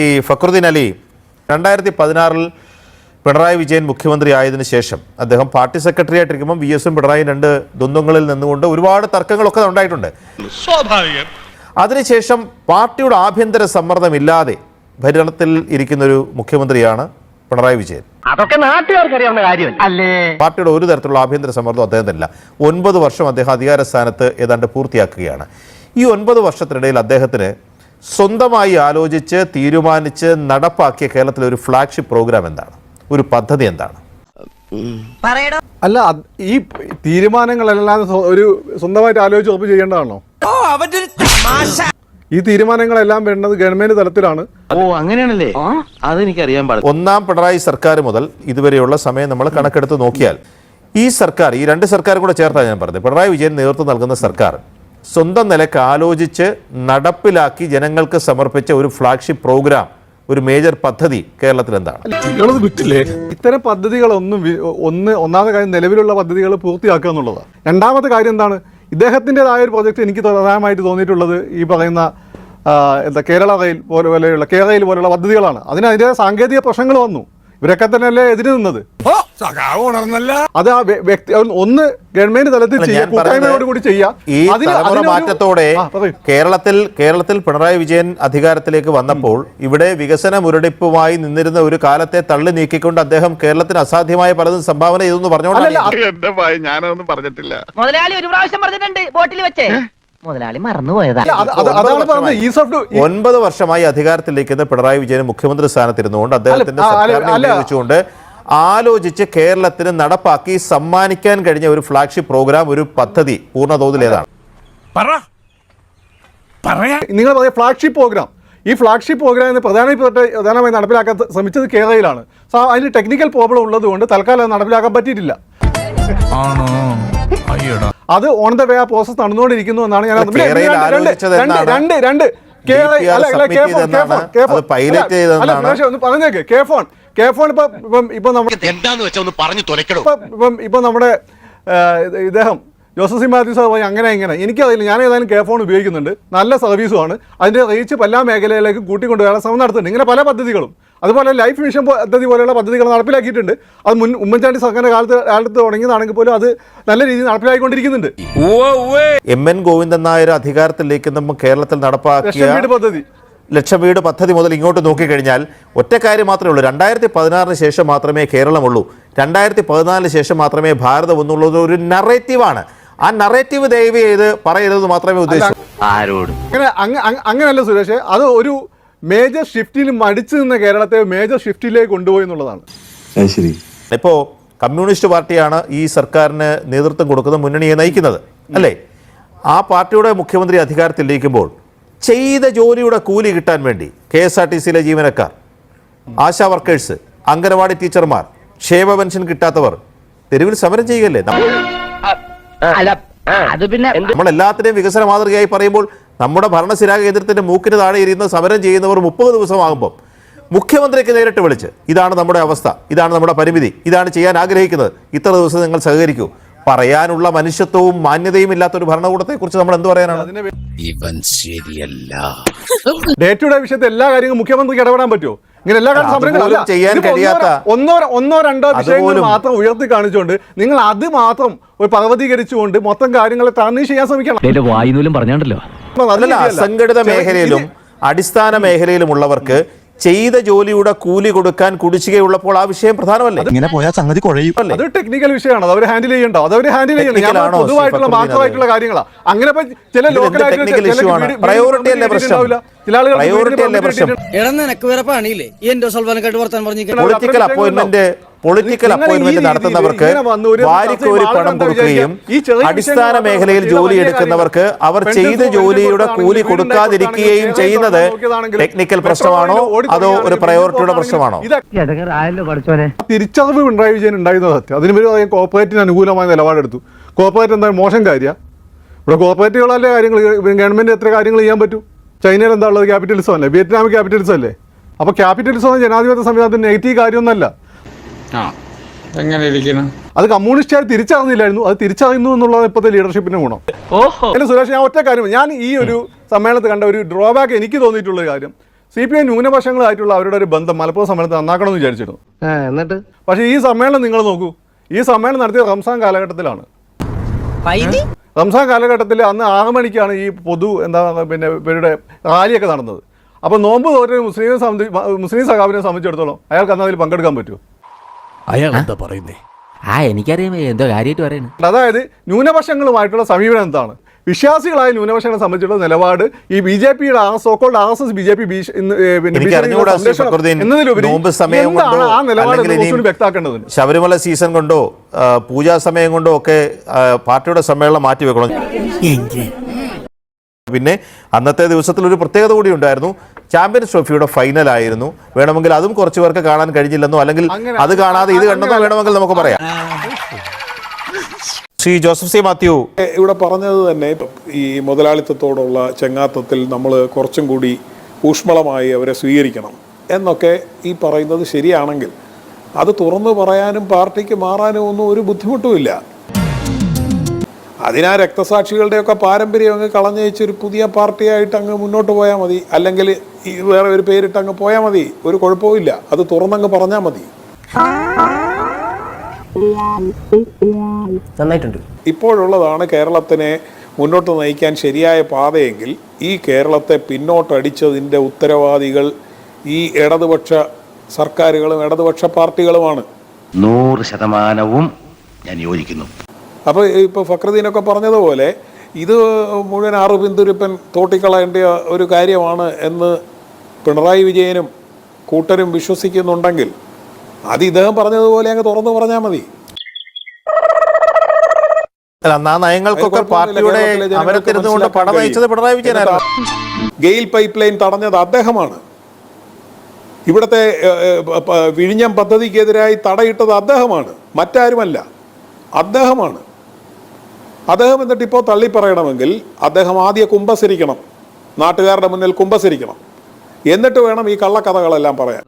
ഈ ഫക്രുദ്ദീൻ അലി രണ്ടായിരത്തി പതിനാറിൽ പിണറായി വിജയൻ മുഖ്യമന്ത്രി ആയതിനു ശേഷം അദ്ദേഹം പാർട്ടി സെക്രട്ടറി ആയിട്ടിരിക്കുമ്പോൾ വി എസും പിണറായിയും രണ്ട് ദ്വന്ദ്ങ്ങളിൽ നിന്നുകൊണ്ട് ഒരുപാട് തർക്കങ്ങളൊക്കെ ഉണ്ടായിട്ടുണ്ട്. സ്വാഭാവികം. അതിനുശേഷം പാർട്ടിയുടെ ആഭ്യന്തര സമ്മർദ്ദമില്ലാതെ ഭരണത്തിൽ ഇരിക്കുന്ന ഒരു മുഖ്യമന്ത്രിയാണ് പിണറായി വിജയൻ. അതൊക്കെ നാട്ടുകാർക്കറിയാവുന്ന കാര്യം അല്ലേ? പാർട്ടിയുടെ ഒരു തരത്തിലുള്ള ആഭ്യന്തര സമ്മർദ്ദം അദ്ദേഹത്തിനില്ല ഒൻപത് വർഷം അദ്ദേഹം അധികാര സ്ഥാനത്ത് ഏതാണ്ട് പൂർത്തിയാക്കുകയാണ്. ഈ ഒൻപത് വർഷത്തിനിടയിൽ അദ്ദേഹത്തിന് സ്വന്തമായി ആലോചിച്ച് തീരുമാനിച്ച് നടപ്പാക്കിയ കേരളത്തിലെ ഒരു ഫ്ലാഗ്ഷിപ്പ് പ്രോഗ്രാം എന്താണ്? ഒരു പദ്ധതി എന്താണ്? അല്ല ഈ തീരുമാനങ്ങളെല്ലാം ഒരു സ്വന്തമായിട്ട് ആലോചിച്ച് ഉറപ്പ് ചെയ്യേണ്ടതാണോ? ഈ തീരുമാനങ്ങളെല്ലാം വേണ്ടത് ഗവൺമെന്റ് തലത്തിലാണ്. ഓ അങ്ങനെയാണല്ലേ? അതെനിക്കറിയാൻ പാടില്ല. ഒന്നാം പിണറായി സർക്കാർ മുതൽ ഇതുവരെയുള്ള സമയം നമ്മൾ കണക്കെടുത്ത് നോക്കിയാൽ ഈ സർക്കാർ ഈ രണ്ട് സർക്കാർ കൂടെ ചേർത്താണ് ഞാൻ പറഞ്ഞത്. പിണറായി വിജയൻ നേതൃത്വം നൽകുന്ന സർക്കാർ സ്വന്തം നിലയ്ക്ക് ആലോചിച്ച് നടപ്പിലാക്കി ജനങ്ങൾക്ക് സമർപ്പിച്ച ഒരു ഫ്ലാഗ്ഷിപ്പ് പ്രോഗ്രാം ഒരു മേജർ പദ്ധതി കേരളത്തിൽ എന്താണ്? ഇത്തരം പദ്ധതികളൊന്നും ഒന്ന് ഒന്നാമത്തെ കാര്യം നിലവിലുള്ള പദ്ധതികൾ പൂർത്തിയാക്കുക എന്നുള്ളതാണ് രണ്ടാമത്തെ കാര്യം എന്താണ്? ഇദ്ദേഹത്തിന്റെതായ ഒരു പ്രോജക്റ്റ് എനിക്ക് പ്രധാനമായിട്ട് തോന്നിയിട്ടുള്ളത് ഈ പറയുന്ന എന്താ കേരള റെയിൽ പോലെ പോലെയുള്ള കേരളയിൽ പോലെയുള്ള പദ്ധതികളാണ്. അതിന് അതിന്റെ സാങ്കേതിക പ്രശ്നങ്ങൾ വന്നു. ഇവരൊക്കെ തന്നെയല്ലേ എതിര് നിന്നത്? അത് ആ വ്യ- വ്യക്തി ഒന്ന് ഗവൺമെന്റ് തലത്തിൽ കൂട്ടായ്മയോട് കൂടി അതിനൊരു- മാറ്റത്തോടെ കേരളത്തിൽ കേരളത്തിൽ പിണറായി വിജയൻ അധികാരത്തിലേക്ക് വന്നപ്പോൾ ഇവിടെ വികസന മുരടിപ്പുമായി നിന്നിരുന്ന ഒരു കാലത്തെ തള്ളി നീക്കിക്കൊണ്ട് അദ്ദേഹം കേരളത്തിന് അസാധ്യമായ പലതും സംഭാവന ചെയ്തെന്ന് അല്ലല്ല, പറഞ്ഞിട്ടില്ല. മുതലാളി ഒരു പ്രാവശ്യം പറഞ്ഞിട്ടുണ്ട് ബോട്ടിൽ വെച്ചേ. മുതലാളി മറന്നുപോയതാ അല്ല, അത് അത് അതാണ് പറഞ്ഞത് ഈസ് ഒൻപത് വർഷമായി അധികാരത്തിലേക്ക് പിണറായി വിജയൻ മുഖ്യമന്ത്രി സ്ഥാനത്തിരുന്നുകൊണ്ട് അദ്ദേഹത്തിന്റെ സർക്കാരിനെ. ഉപയോഗിച്ചുകൊണ്ട് ആലോചിച്ച് കേരളത്തിന് നടപ്പാക്കി സമ്മാനിക്കാൻ കഴിഞ്ഞ ഒരു ഫ്ലാഗ്ഷിപ്പ് പ്രോഗ്രാം ഒരു പദ്ധതി പൂർണതോതിൽ ഏതാണ് നിങ്ങൾ പറയാം ഫ്ലാഗ്ഷിപ്പ് പ്രോഗ്രാം. ഈ ഫ്ലാഗ്ഷിപ്പ് പ്രോഗ്രാം പ്രധാനപ്പെട്ട പ്രധാനമായി നടപ്പിലാക്കാൻ ശ്രമിച്ചത് കേരളയിലാണ്. സോ അതിന് ടെക്നിക്കൽ പ്രോബ്ലം ഉള്ളതുകൊണ്ട് തൽക്കാലം അത് നടപ്പിലാക്കാൻ പറ്റിയിട്ടില്ല. അത് ഓൺ ദ വേ ആ പ്രോസസ് നടന്നുകൊണ്ടിരിക്കുന്നു എന്നാണ് ഞാൻ രണ്ട്, രണ്ട്, സുരേഷ് ഒന്ന് പറഞ്ഞേക്ക്. K phone. കെ ഫോൺ ഇപ്പൊ ഇപ്പം ഇപ്പൊ നമ്മുടെ എന്താന്ന് വെച്ചാ ഒന്ന് പറഞ്ഞു തുലക്കടോ ഇപ്പം ഇപ്പം നമ്മുടെ ഇദ്ദേഹം ജോസഫ് സി. മാത്യു സാർ പറഞ്ഞു അങ്ങനെ ഇങ്ങനെ. എനിക്കറിയില്ല ഞാൻ ഏതായാലും കെ ഫോൺ ഉപയോഗിക്കുന്നുണ്ട്. നല്ല സർവീസുമാണ് അതിന്റെ റീച്ച് എല്ലാ മേഖലയിലേക്കും കൂട്ടിക്കൊണ്ടുവരാൻ ശ്രമം നടത്തുന്നുണ്ട്. ഇങ്ങനെ പല പദ്ധതികളും. അതുപോലെ ലൈഫ് മിഷൻ പദ്ധതി പോലെയുള്ള പദ്ധതികൾ നടപ്പിലാക്കിയിട്ടുണ്ട്. അത് മുൻ ഉമ്മൻചാണ്ടി സർക്കാരിന്റെ കാലത്ത് കാലത്ത് തുടങ്ങിയതാണെങ്കിൽ പോലും അത് നല്ല രീതിയിൽ നടപ്പിലാക്കിക്കൊണ്ടിരിക്കുന്നുണ്ട് എം. എൻ. ഗോവിന്ദൻ നായർ അധികാരത്തിലേക്ക് നമ്മൾ കേരളത്തിൽ നടപ്പാക്കിയ പദ്ധതി. ലക്ഷം വീട് പദ്ധതി മുതൽ ഇങ്ങോട്ട് നോക്കിക്കഴിഞ്ഞാൽ ഒറ്റ കാര്യം മാത്രമേ ഉള്ളൂ. രണ്ടായിരത്തി പതിനാറിന് ശേഷം മാത്രമേ കേരളമുള്ളൂ. രണ്ടായിരത്തി പതിനാലിന് ശേഷം മാത്രമേ ഭാരതം എന്നുള്ളത് ഒരു നറേറ്റീവാണ് ആ നറേറ്റീവ് ദയവ് ചെയ്ത് പറയരുത് മാത്രമേ ഉദ്ദേശിച്ചു ആരോട്. അങ്ങനെ അങ്ങ- അങ്ങ- അങ്ങനെയല്ല സുരേഷ്. അത് ഒരു മേജർ ഷിഫ്റ്റിൽ മടിച്ചു നിന്ന കേരളത്തെ മേജർ ഷിഫ്റ്റിലേക്ക് കൊണ്ടുപോയി എന്നുള്ളതാണ്. ശരി. ഇപ്പോൾ കമ്മ്യൂണിസ്റ്റ് പാർട്ടിയാണ് ഈ സർക്കാരിന് നേതൃത്വം കൊടുക്കുന്ന മുന്നണിയെ നയിക്കുന്നത്. അല്ലേ? ആ പാർട്ടിയുടെ മുഖ്യമന്ത്രി അധികാരത്തിലിരിക്കുമ്പോൾ ചെയ്ത ജോലിയുടെ കൂലി കിട്ടാൻ വേണ്ടി കെ എസ് ആർ ടി സിയിലെ ജീവനക്കാർ ആശാ വർക്കേഴ്സ് അംഗനവാടി ടീച്ചർമാർ ക്ഷേമ പെൻഷൻ കിട്ടാത്തവർ തെരുവിൽ സമരം ചെയ്യുകയല്ലേ? നമ്മൾ എല്ലാത്തിനെയും വികസന മാതൃകയായി പറയുമ്പോൾ നമ്മുടെ ഭരണശിരാ കേന്ദ്രത്തിന്റെ മൂക്കിന് താഴെ ഇരുന്ന് സമരം ചെയ്യുന്നവർ മുപ്പത് ദിവസമാകുമ്പോൾ മുഖ്യമന്ത്രിക്ക് നേരിട്ട് വിളിച്ച് ഇതാണ് നമ്മുടെ അവസ്ഥ ഇതാണ് നമ്മുടെ പരിമിതി ഇതാണ് ചെയ്യാൻ ആഗ്രഹിക്കുന്നത് ഇത്ര ദിവസം നിങ്ങൾ സഹകരിക്കൂ. പറയാനുള്ള മനുഷ്യത്വവും മാന്യതയും ഇല്ലാത്ത ഒരു ഭരണകൂടത്തെ കുറിച്ച് നമ്മൾ എന്ത് പറയാനാണ് ഇവൻ ശരിയല്ല ഡേ ടു ഡേ വിഷയത്തിൽ എല്ലാ കാര്യങ്ങളും മുഖ്യമന്ത്രിക്ക് ഇടപെടാൻ പറ്റുമോ ഇങ്ങനെ എല്ലാ കാര്യം സമരങ്ങളും അതുപോലും അല്ല. ചെയ്യാൻ ഒന്നോ കഴിയാത്ത- ഒന്നോ ഒന്നോ രണ്ടോ വിഷയങ്ങൾ മാത്രം ഉയർത്തി കാണിച്ചുകൊണ്ട് നിങ്ങൾ അത് മാത്രം ഒരു പർവതീകരിച്ചുകൊണ്ട് മൊത്തം കാര്യങ്ങളെ ടർണിഷ് ചെയ്യാൻ ശ്രമിക്കണം വായുനൂലും പറഞ്ഞാണ്ടല്ലോ. അസംഘടിത മേഖലയിലും അടിസ്ഥാന മേഖലയിലുമുള്ളവർക്ക് ചെയ്ത ജോലിയുടെ കൂലി കൊടുക്കാൻ കുടിശ്ശികയുള്ളപ്പോൾ ആ വിഷയം പ്രധാനമല്ലേ? ഇങ്ങനെ പോയാൽ സംഗതി കുഴയും. അത് ടെക്നിക്കൽ വിഷയമാണ്. അത് അവർ ഹാൻഡിൽ ചെയ്യണ്ടോ അത് അവർ ഹാൻഡിൽ ചെയ്യണം ഞാൻ പൊതുവായിട്ടുള്ള മാത്രമായിട്ടുള്ള കാര്യങ്ങളാണ് അങ്ങനെ ചില ലോക്കൽ പ്രയോറിറ്റി അല്ലേ പ്രശ്നം? പ്രയോറിറ്റി അല്ലേ പ്രശ്നം? എടാ നിനക്ക് വേറെ പണിയില്ലേ? സൽവാനക്കായിട്ട് വർത്താൻ പറഞ്ഞു പൊളിറ്റിക്കൽ അപ്പോയിന്റ്മെന്റ് പൊളിറ്റിക്കൽ അപ്പോയിന്റ്മെന്റ് നടത്തുന്നവർക്ക് വാരിക്കോരി പണം കൊടുക്കുകയും ഈ അടിസ്ഥാന മേഖലയിൽ ജോലി എടുക്കുന്നവർക്ക് അവർ ചെയ്ത ജോലിയുടെ കൂലി കൊടുക്കാതിരിക്കുകയും ചെയ്യുന്നത് ടെക്നിക്കൽ പ്രശ്നമാണോ? അതോ ഒരു പ്രയോറിറ്റിയുടെ പ്രശ്നമാണോ? തിരിച്ചറിവ് പിണറായി വിജയൻ ഉണ്ടായിരുന്ന സത്യം. അതിന് പേര് കോർപ്പറേറ്റിന് അനുകൂലമായ നിലപാടെടുത്തു. കോർപ്പറേറ്റ് എന്താ മോശം കാര്യ? ഇവിടെ കോർപ്പറേറ്റുകളല്ലേ കാര്യങ്ങൾ? ഗവൺമെന്റ് എത്ര കാര്യങ്ങൾ ചെയ്യാൻ പറ്റും? ചൈനയിൽ എന്താ ഉള്ളത്? ക്യാപിറ്റലിസം അല്ലേ? വിയറ്റ്നാമിക് ക്യാപിറ്റലിസം അല്ലേ? അപ്പോൾ ക്യാപിറ്റലിസം ജനാധിപത്യ സംവിധാനത്തിന് നെഗറ്റീവ് കാര്യമൊന്നുമല്ല. എങ്ങനെ ഇരിക്കണം? അത് കമ്മ്യൂണിസ്റ്റുകാർ തിരിച്ചറിഞ്ഞില്ലായിരുന്നു. അത് തിരിച്ചറിയുന്നു എന്നുള്ളത് ഇപ്പോഴത്തെ ലീഡർഷിപ്പിന്റെ ഗുണം. അല്ല സുരേഷ് ഞാൻ ഒറ്റ കാര്യം. ഞാൻ ഈ ഒരു സമ്മേളനത്തിൽ കണ്ട ഒരു ഡ്രോബാക്ക് എനിക്ക് തോന്നിയിട്ടുള്ള ഒരു കാര്യം. സി പി ഐ ന്യൂനപക്ഷങ്ങളായിട്ടുള്ള അവരുടെ ഒരു ബന്ധം മലപ്പുറം സമ്മേളനത്തിൽ നന്നാക്കണമെന്ന് വിചാരിച്ചിരുന്നു. എന്നിട്ട്? പക്ഷേ ഈ സമ്മേളനം നിങ്ങൾ നോക്കൂ. ഈ സമ്മേളനം നടത്തിയ റംസാൻ കാലഘട്ടത്തിലാണ്. റംസാൻ കാലഘട്ടത്തിൽ അന്ന് ആറ് മണിക്കാണ് ഈ പൊതു എന്താ പിന്നെ ഇവരുടെ റാലിയൊക്കെ നടന്നത്. അപ്പോൾ നോമ്പ് തോറ്റ മുസ്ലിം മുസ്ലിം സഖാബിനെ സംബന്ധിച്ചിടത്തോളം അയാൾക്ക് അന്ന് അതിൽ പങ്കെടുക്കാൻ പറ്റുമോ? അയാൾ എന്താ പറയുന്നേ? ആ എനിക്കറിയാം. എന്തോ കാര്യമായിട്ട് പറയുന്നു അതായത് ന്യൂനപക്ഷങ്ങളുമായിട്ടുള്ള സമീപനം എന്താണ്? വിശ്വാസികളായ ന്യൂനപക്ഷങ്ങളെ സംബന്ധിച്ചുള്ള നിലപാട് ഈ ബി ജെ പിയുടെ ആ so called R S S B J P വ്യക്തമാക്കേണ്ടത് Sabarimala season കൊണ്ടോ പൂജാ സമയം കൊണ്ടോ ഒക്കെ പാർട്ടിയുടെ സമ്മേളനം മാറ്റിവെക്കണം. പിന്നെ അന്നത്തെ ദിവസത്തിൽ ഒരു പ്രത്യേകത കൂടി ഉണ്ടായിരുന്നു. ചാമ്പ്യൻസ് ട്രോഫിയുടെ ഫൈനൽ ആയിരുന്നു. വേണമെങ്കിൽ അതും കുറച്ചു പേർക്ക് കാണാൻ കഴിഞ്ഞില്ലെന്നോ അല്ലെങ്കിൽ അത് കാണാതെ ഇത് കണ്ടെന്നോ വേണമെങ്കിൽ നമുക്ക് പറയാം. ശ്രീ ജോസഫ് സി മാത്യു. ഇവിടെ പറഞ്ഞത് തന്നെ ഈ മുതലാളിത്തത്തോടുള്ള ചെങ്ങാത്തത്തിൽ നമ്മൾ കുറച്ചും കൂടി ഊഷ്മളമായി അവരെ സ്വീകരിക്കണം എന്നൊക്കെ ഈ പറയുന്നത് ശരിയാണെങ്കിൽ അത് തുറന്നു പറയാനും പാർട്ടിക്ക് മാറാനും ഒന്നും ഒരു ബുദ്ധിമുട്ടുമില്ല. അതിനാ രക്തസാക്ഷികളുടെയൊക്കെ പാരമ്പര്യം അങ്ങ് കളഞ്ഞയച്ച് ഒരു പുതിയ പാർട്ടിയായിട്ട് അങ്ങ് മുന്നോട്ട് പോയാൽ മതി. അല്ലെങ്കിൽ ഈ വേറെ ഒരു പേരിട്ട് അങ്ങ് പോയാൽ മതി. ഒരു കുഴപ്പവും അത് തുറന്നങ്ങ് പറഞ്ഞാൽ മതി. നന്നായിട്ടുണ്ട്. ഇപ്പോഴുള്ളതാണ് കേരളത്തിനെ മുന്നോട്ട് നയിക്കാൻ ശരിയായ പാതയെങ്കിൽ ഈ കേരളത്തെ പിന്നോട്ടടിച്ചതിന്റെ ഉത്തരവാദികൾ ഈ ഇടതുപക്ഷ സർക്കാരുകളും ഇടതുപക്ഷ പാർട്ടികളുമാണ്. നൂറ് ശതമാനവും ഞാൻ യോജിക്കുന്നു. അപ്പോൾ ഇപ്പോൾ ഫക്രദീനൊക്കെ പറഞ്ഞതുപോലെ ഇത് മുഴുവൻ ആറ് പിന്തുരുപ്പൻ തോട്ടിക്കളയേണ്ട ഒരു കാര്യമാണ് എന്ന് പിണറായി വിജയനും കൂട്ടരും വിശ്വസിക്കുന്നുണ്ടെങ്കിൽ അത് ഇദ്ദേഹം പറഞ്ഞതുപോലെ അങ്ങ് തുറന്നു പറഞ്ഞാൽ മതി. അല്ല നയങ്ങൾക്കൊക്കെ കുഴപ്പമൊന്നുമില്ല. പാർട്ടിയുടെ കേരളത്തിലെ ജനങ്ങൾക്ക് അമരത്തിരുന്നുകൊണ്ട് പണം മനസ്സിലാക്കാൻ പിണറായി വിജയനായിരുന്നു ഗെയിൽ പൈപ്പ് ലൈൻ തടഞ്ഞത് അദ്ദേഹമാണ്. ഇവിടുത്തെ വിഴിഞ്ഞം പദ്ധതിക്കെതിരായി തടയിട്ടത് അദ്ദേഹമാണ്. മറ്റാരുമല്ല. അദ്ദേഹമാണ്. അദ്ദേഹം എന്നിട്ട് ഇപ്പോൾ തള്ളി പറയണമെങ്കിൽ അദ്ദേഹം ആദ്യം കുമ്പസരിക്കണം. നാട്ടുകാരുടെ മുന്നിൽ കുമ്പസരിക്കണം. എന്നിട്ട് വേണം ഈ കള്ളക്കഥകളെല്ലാം പറയാൻ.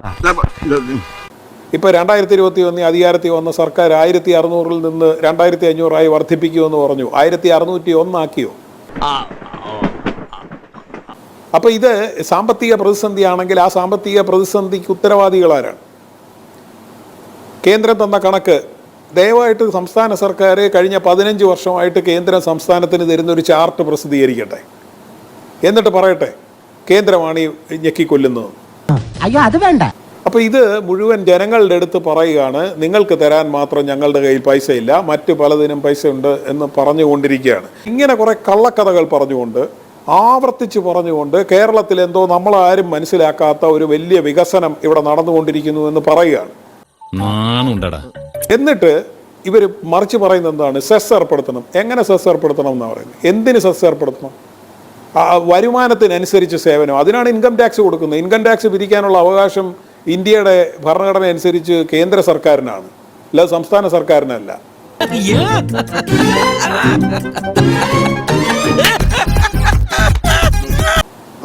ഇപ്പൊ രണ്ടായിരത്തി ഇരുപത്തി ഒന്ന് അധികാരത്തിൽ വന്ന സർക്കാർ ആയിരത്തി അറുന്നൂറിൽ നിന്ന് രണ്ടായിരത്തി അഞ്ഞൂറായി വർദ്ധിപ്പിക്കുമെന്ന് പറഞ്ഞു. ആയിരത്തി അറുന്നൂറ്റി ഒന്നാക്കിയോ അപ്പൊ ഇത് സാമ്പത്തിക പ്രതിസന്ധി ആണെങ്കിൽ ആ സാമ്പത്തിക പ്രതിസന്ധിക്ക് ഉത്തരവാദികളാരാണ് കേന്ദ്രം തന്ന കണക്ക് ദയവായിട്ട് സംസ്ഥാന സർക്കാർ കഴിഞ്ഞ പതിനഞ്ച് വർഷമായിട്ട് കേന്ദ്രം സംസ്ഥാനത്തിന് തരുന്ന ഒരു ചാർട്ട് പ്രസിദ്ധീകരിക്കട്ടെ. എന്നിട്ട് പറയട്ടെ കേന്ദ്രമാണ് ഈ ഞെക്കിക്കൊല്ലുന്നത്. അയ്യോ അത് വേണ്ട. അപ്പോൾ ഇത് മുഴുവൻ ജനങ്ങളുടെ അടുത്ത് പറയുകയാണ് നിങ്ങൾക്ക് തരാൻ മാത്രം ഞങ്ങളുടെ കയ്യിൽ പൈസ ഇല്ല മറ്റു പലതിനും പൈസ ഉണ്ട് എന്ന് പറഞ്ഞുകൊണ്ടിരിക്കുകയാണ്. ഇങ്ങനെ കുറെ കള്ളക്കഥകൾ പറഞ്ഞുകൊണ്ട് ആവർത്തിച്ച് പറഞ്ഞുകൊണ്ട് കേരളത്തിൽ എന്തോ നമ്മളാരും മനസ്സിലാക്കാത്ത ഒരു വലിയ വികസനം ഇവിടെ നടന്നുകൊണ്ടിരിക്കുന്നു എന്ന് പറയുകയാണ്. എന്നിട്ട് ഇവർ മറിച്ച് പറയുന്നത് എന്താണ്? സെസ് ഏർപ്പെടുത്തണം. എങ്ങനെ സെസ് ഏർപ്പെടുത്തണം എന്നാണ് പറയുന്നത്? എന്തിന് സെസ് ഏർപ്പെടുത്തണം? വരുമാനത്തിനനുസരിച്ച് സേവനം. അതിനാണ് ഇൻകം ടാക്സ് കൊടുക്കുന്നത്. ഇൻകം ടാക്സ് പിരിക്കാനുള്ള അവകാശം ഇന്ത്യയുടെ ഭരണഘടന അനുസരിച്ച് കേന്ദ്ര സർക്കാരിനാണ്. അല്ലാതെ സംസ്ഥാന സർക്കാരിനല്ല.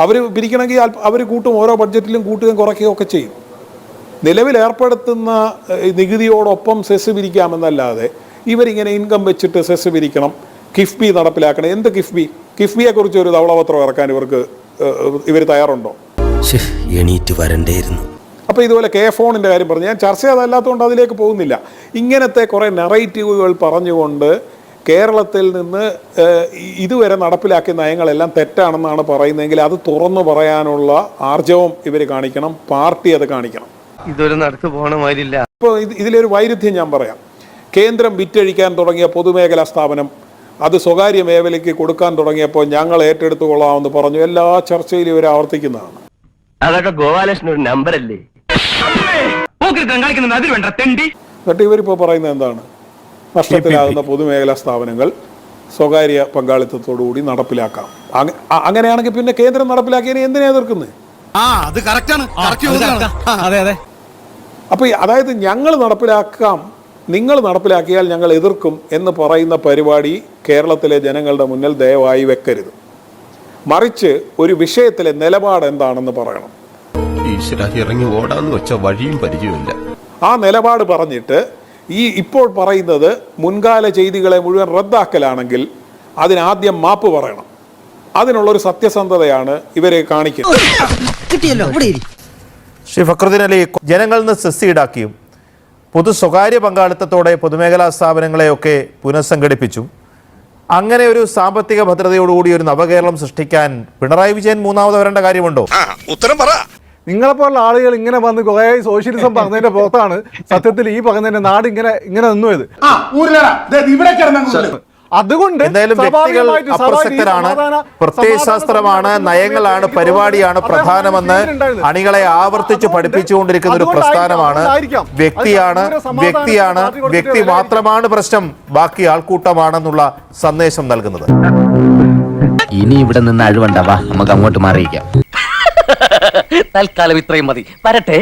അവർ പിരിക്കണമെങ്കിൽ അവർ കൂട്ടും. ഓരോ ബഡ്ജറ്റിലും കൂട്ടുകയും കുറയ്ക്കുകയും ഒക്കെ ചെയ്യും. നിലവിൽ ഏർപ്പെടുത്തുന്ന നികുതിയോടൊപ്പം സെസ് പിരിക്കാമെന്നല്ലാതെ ഇവരിങ്ങനെ ഇൻകം വെച്ചിട്ട് സെസ് പിരിക്കണം കിഫ്ബി നടപ്പിലാക്കണം. എന്ത് കിഫ്ബി കിഫ്ബിയെ കുറിച്ച് ഒരു ധവളപത്രം ഇറക്കാൻ ഇവർക്ക് ഇവർ തയ്യാറുണ്ടോ? എണീറ്റ് വരണ്ടേയിരുന്നു. അപ്പോൾ ഇതുപോലെ കെ ഫോണിന്റെ കാര്യം പറഞ്ഞു. ഞാൻ ചർച്ച ചെയ്തല്ലാത്തതുകൊണ്ട് അതിലേക്ക് പോകുന്നില്ല. ഇങ്ങനത്തെ കുറേ നെറേറ്റീവുകൾ പറഞ്ഞുകൊണ്ട് കേരളത്തിൽ നിന്ന് ഇതുവരെ നടപ്പിലാക്കിയ നയങ്ങളെല്ലാം തെറ്റാണെന്നാണ് പറയുന്നതെങ്കിൽ അത് തുറന്നു പറയാനുള്ള ആർജവം ഇവർ കാണിക്കണം പാർട്ടി അത് കാണിക്കണം. ഇതൊരു നടക്ക് പോണ മാതിരില്ല ഇപ്പോൾ ഇത് ഇതിലൊരു വൈരുദ്ധ്യം ഞാൻ പറയാം. കേന്ദ്രം വിറ്റഴിക്കാൻ തുടങ്ങിയ പൊതുമേഖലാ സ്ഥാപനം അത് സ്വകാര്യ മേഖലയ്ക്ക് കൊടുക്കാൻ തുടങ്ങിയപ്പോൾ ഞങ്ങൾ ഏറ്റെടുത്തു കൊള്ളാമെന്ന് പറഞ്ഞു. എല്ലാ ചർച്ചയിലും ഇവർ ആവർത്തിക്കുന്നതാണ്. അതൊക്കെ ഗോപാലകൃഷ്ണൻ ഒരു തെണ്ടി. എന്നിട്ട് ഇവരിപ്പോൾ പറയുന്നത് എന്താണ്? നഷ്ടത്തിലാകുന്ന പൊതുമേഖലാ സ്ഥാപനങ്ങൾ സ്വകാര്യ പങ്കാളിത്തത്തോടുകൂടി നടപ്പിലാക്കാം. അങ്ങനെയാണെങ്കിൽ പിന്നെ കേന്ദ്രം നടപ്പിലാക്കിയതിനെ എന്തിനാ എതിർക്കുന്നത് അതെ അതെ. അപ്പോൾ അതായത് ഞങ്ങൾ നടപ്പിലാക്കാം നിങ്ങൾ നടപ്പിലാക്കിയാൽ ഞങ്ങൾ എതിർക്കും എന്ന് പറയുന്ന പരിപാടി കേരളത്തിലെ ജനങ്ങളുടെ മുന്നിൽ ദയവായി വെക്കരുത്. മറിച്ച് ഒരു വിഷയത്തിലെ നിലപാട് എന്താണെന്ന് പറയണം. ഇറങ്ങി ഓടാന്ന് വെച്ച വഴിയും പരിചയമില്ല. ആ നിലപാട് പറഞ്ഞിട്ട് ഈ ഇപ്പോൾ പറയുന്നത് മുൻകാല ചെയ്തികളെ മുഴുവൻ റദ്ദാക്കലാണെങ്കിൽ അതിനാദ്യം മാപ്പ് പറയണം. അതിനുള്ളൊരു സത്യസന്ധതയാണ് ഇവരെ കാണിക്കുന്നത്. കിട്ടിയല്ലോ. ശ്രീ ഫക്രുദ്ദീൻ അലി ജനങ്ങളിൽ നിന്ന് സെസ് ഈടാക്കിയും പൊതു സ്വകാര്യ പങ്കാളിത്തത്തോടെ പൊതുമേഖലാ സ്ഥാപനങ്ങളെയൊക്കെ പുനഃസംഘടിപ്പിച്ചും. അങ്ങനെ ഒരു സാമ്പത്തിക ഭദ്രതയോടുകൂടി ഒരു നവകേരളം സൃഷ്ടിക്കാൻ പിണറായി വിജയൻ മൂന്നാമത് വരേണ്ട കാര്യമുണ്ടോ? ഉത്തരം പറ. നിങ്ങളെപ്പോലുള്ള ആളുകൾ ഇങ്ങനെ വന്ന് കുറേ സോഷ്യലിസം പറഞ്ഞതിന്റെ പുറത്താണ് സത്യത്തിൽ ഈ പറഞ്ഞതിന്റെ നാട് ഇങ്ങനെ ഇങ്ങനെ നിന്നുപോയത് അതുകൊണ്ട് എന്തായാലും വ്യക്തികൾ അപ്രസക്തരാണ്. പ്രത്യയശാസ്ത്രമാണ് നയങ്ങളാണ് പരിപാടിയാണ് പ്രധാനമെന്ന് അണികളെ ആവർത്തിച്ച് പഠിപ്പിച്ചുകൊണ്ടിരിക്കുന്ന ഒരു പ്രസ്ഥാനമാണ് വ്യക്തിയാണ് വ്യക്തിയാണ് വ്യക്തി മാത്രമാണ് പ്രശ്നം ബാക്കി ആൾക്കൂട്ടമാണെന്നുള്ള സന്ദേശം നൽകുന്നത്. ഇനി ഇവിടെ നിന്ന് അഴിവണ്ടാവാ നമുക്ക് അങ്ങോട്ട് മാറിയിക്കാം തൽക്കാലം ഇത്രയും മതി. വരട്ടെ.